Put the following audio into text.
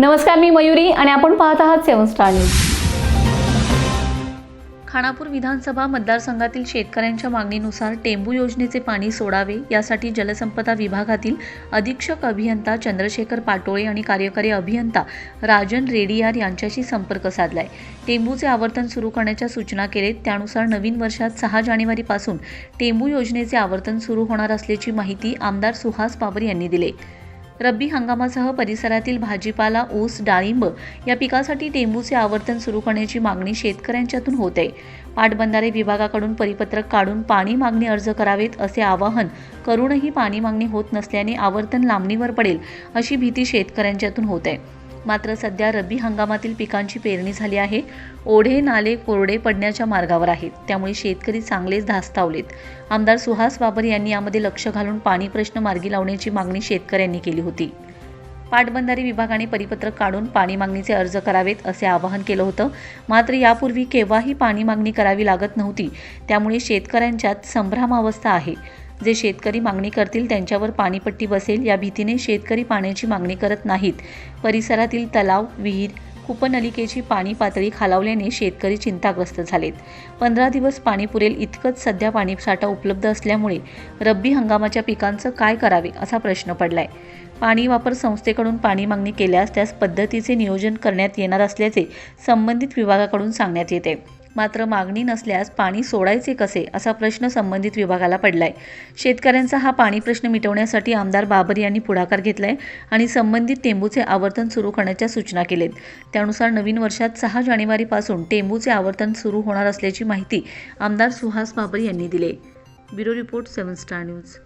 नमस्कार मी मयुरी आणि आपण पाहत आहात सेवन स्टार न्यूज. खानापूर विधानसभा मतदारसंघातील शेतकऱ्यांच्या मागणीनुसार टेंबू योजनेचे पाणी सोडावे यासाठी जलसंपदा विभागातील अधीक्षक अभियंता चंद्रशेखर पाटोळे आणि कार्यकारी अभियंता राजन रेडियार यांच्याशी संपर्क साधलाय. टेंबूचे आवर्तन सुरू करण्याच्या सूचना केलेत. त्यानुसार नवीन वर्षात सहा जानेवारीपासून टेंबू योजनेचे आवर्तन सुरू होणार असल्याची माहिती आमदार सुहास बाबर यांनी दिली. रब्बी हंगामासह परिसरातील भाजीपाला ऊस डाळिंब या पिकासाठी टेंबूचे आवर्तन सुरू करण्याची मागणी शेतकऱ्यांच्यातून होत. आहे पाटबंधारे विभागाकडून परिपत्रक काढून पाणी मागणी अर्ज करावेत असे आवाहन करूनही पाणी मागणी होत नसल्याने आवर्तन लांबणीवर पडेल अशी भीती शेतकऱ्यांच्यातून होत. आहे मात्र सध्या रब्बी हंगामातील पिकांची पेरणी झाली आहे. ओढे नाले कोरडे पडण्याच्या मार्गावर आहेत. त्यामुळे शेतकरी चांगलेच धास्तावलेत. आमदार सुहास बाबर यांनी यामध्ये लक्ष घालून पाणी प्रश्न मार्गी लावण्याची मागणी शेतकऱ्यांनी केली होती. पाटबंधारे विभागाने परिपत्रक काढून पाणी मागणीचे अर्ज करावेत असे आवाहन केलं होतं. मात्र यापूर्वी केव्हाही पाणी मागणी करावी लागत नव्हती. त्यामुळे शेतकऱ्यांच्यात संभ्रमावस्था आहे. जे शेतकरी मागणी करतील त्यांच्यावर पाणीपट्टी बसेल या भीतीने शेतकरी पाण्याची मागणी करत नाहीत. परिसरातील तलाव विहीर कूपनलिकेची पाणी पातळी खालावल्याने शेतकरी चिंताग्रस्त झालेत. पंधरा दिवस पाणी पुरेल इतकंच सध्या पाणीसाठा उपलब्ध असल्यामुळे रब्बी हंगामाच्या पिकांचं काय करावे असा प्रश्न पडलाय. पाणी वापर संस्थेकडून पाणी मागणी केल्यास त्यास पद्धतीचे नियोजन करण्यात येणार असल्याचे संबंधित विभागाकडून सांगण्यात येते. मात्र मागणी नसल्यास पाणी सोडायचे कसे असा प्रश्न संबंधित विभागाला पडलाय. शेतकऱ्यांचा हा पाणी प्रश्न मिटवण्यासाठी आमदार बाबर यांनी पुढाकार घेतलाय आणि संबंधित टेंबूचे आवर्तन सुरू करण्याच्या सूचना केलेत त्यानुसार नवीन वर्षात सहा जानेवारीपासून टेंबूचे आवर्तन सुरू होणार असल्याची माहिती आमदार सुहास बाबर यांनी दिली bureau report seven star news.